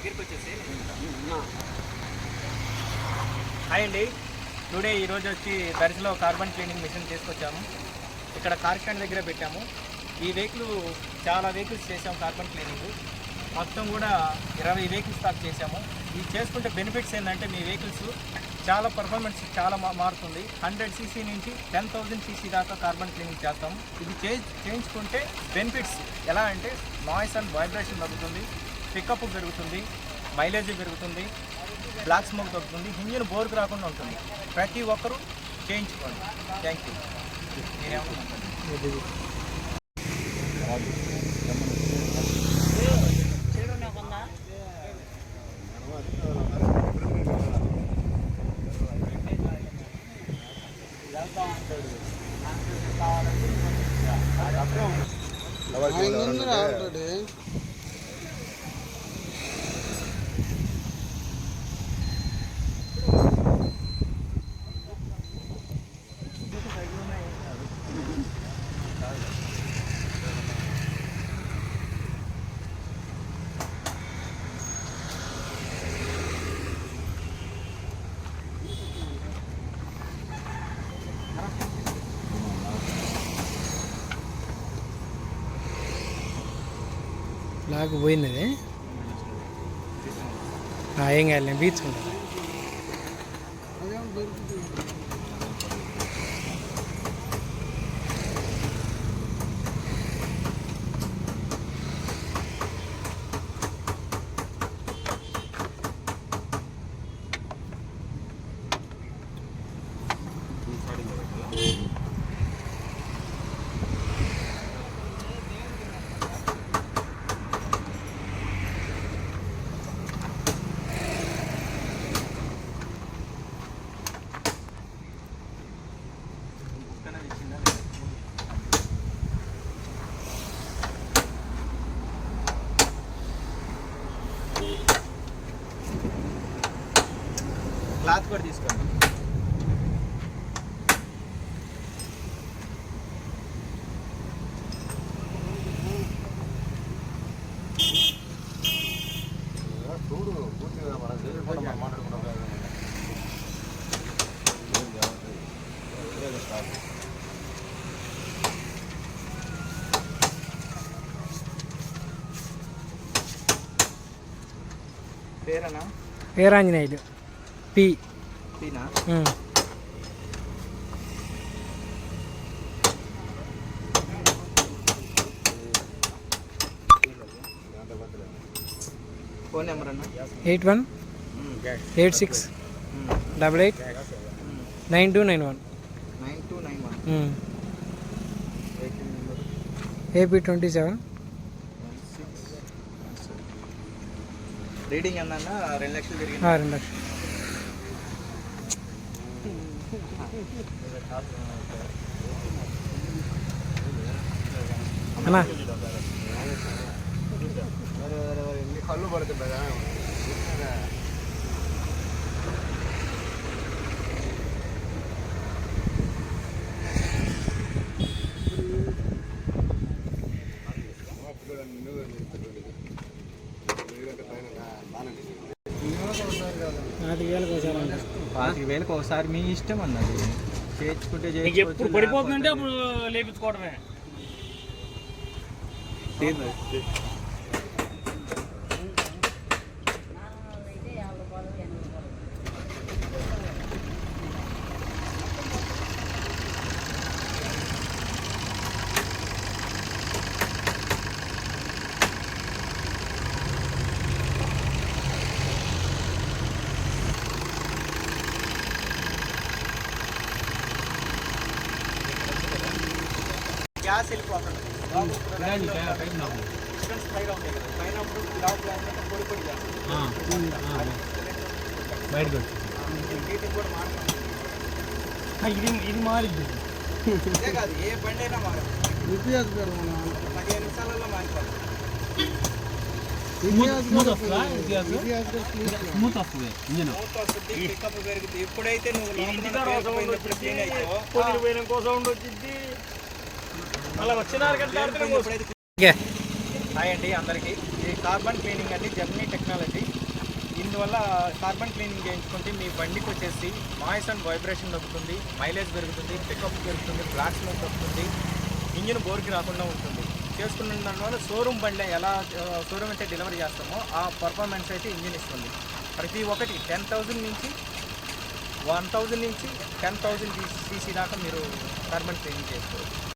దగ్గరికి వచ్చేసి హాయ్ అండి. టుడే ఈరోజు వచ్చి దర్శలో కార్బన్ క్లీనింగ్ మిషన్ తీసుకొచ్చాము. ఇక్కడ కార్ స్టాండ్ దగ్గర పెట్టాము. ఈ వెహికల్ చాలా వెహికల్స్ చేసాము కార్బన్ క్లీనింగ్. మొత్తం కూడా ఇరవై వెహికల్స్ స్టాక్ చేసాము ఇది చేసుకుంటే బెనిఫిట్స్ ఏంటంటే మీ వెహికల్స్ చాలా పర్ఫార్మెన్స్ చాలా మారుతుంది. హండ్రెడ్ సీసీ నుంచి టెన్ థౌజండ్ సీసీ దాకా కార్బన్ క్లీనింగ్ చేస్తాం ఇది చేయించుకుంటే బెనిఫిట్స్ ఎలా అంటే నాయిస్ అండ్ వైబ్రేషన్ తగ్గుతుంది. పికప్ పెరుగుతుంది మైలేజ్ పెరుగుతుంది బ్లాక్ స్మోక్ దొరుకుతుంది ఇంజిన్ బోర్కు రాకుండా ఉంటుంది. ప్రతి ఒక్కరూ చేయించుకోండి. థ్యాంక్ యూ మీరేమనుకుంటున్నారు ఆల్రెడీ లాగ్ పోయినది. ఆ, ఏం కాదు బీచ్ బీచ్కుంటా క్లాత్ కూడా తీసుకోండి పేరేనా? వీరాంజనేయులు. పి. పీనా. ఫోన్ నెంబర్ అన్న eight one eight six double eight nine two nine one. Nine two nine one. AP twenty seven. Reading ఎంతన్నా రెండు లక్షలు తిరిగి ఆ, రెండు లక్షలు అన్నా వేరే వేరే వేరే ఇన్ని కళ్ళు పడుతుంటాయి కదా. నాలుగు వేలకు ఒకసారి అంట పాతిక వేలకు ఒకసారి మీ ఇష్టం అన్నది. చేయించుకుంటే ఎప్పుడు పడిపోతుందంటే అప్పుడు లేపించుకోవడమే. గ్యాస్ వెళ్ళిపోతుంది. డిస్టెన్స్ పైగా ఉంటాయి కదా. పైన పొడి పొడి గ్యాస్. బయటకు హీటింగ్ కూడా మారుతుంది ఇది ఇది మారిద్ది. ఇదే కాదు ఏ బండి అయినా మారదు. పదిహేను నిమిషాలలో మారిపోతుంది. ఎప్పుడైతే నువ్వు హాయ్ అండి అందరికీ. ఇది కార్బన్ క్లీనింగ్ అండి జర్మనీ టెక్నాలజీ. దీనివల్ల కార్బన్ క్లీనింగ్ చేయించుకుంటే మీ బండికి వచ్చేసి నాయిస్ అండ్ వైబ్రేషన్ తగ్గుతుంది మైలేజ్ పెరుగుతుంది పికప్ పెరుగుతుంది బ్లాక్ స్మోక్ తగ్గుతుంది ఇంజిన్ బోర్కి రాకుండా ఉంటుంది. చేసుకున్న దానివల్ల షోరూమ్ బండి ఎలా షోరూమ్ అయితే డెలివరీ చేస్తామో ఆ పర్ఫార్మెన్స్ అయితే ఇంజిన్ ఇస్తుంది. ప్రతి ఒక్కటి టెన్ థౌజండ్ నుంచి వన్ థౌజండ్ నుంచి టెన్ థౌజండ్ సీసీ దాకా మీరు కార్బన్ క్లీనింగ్ చేసుకోవచ్చు.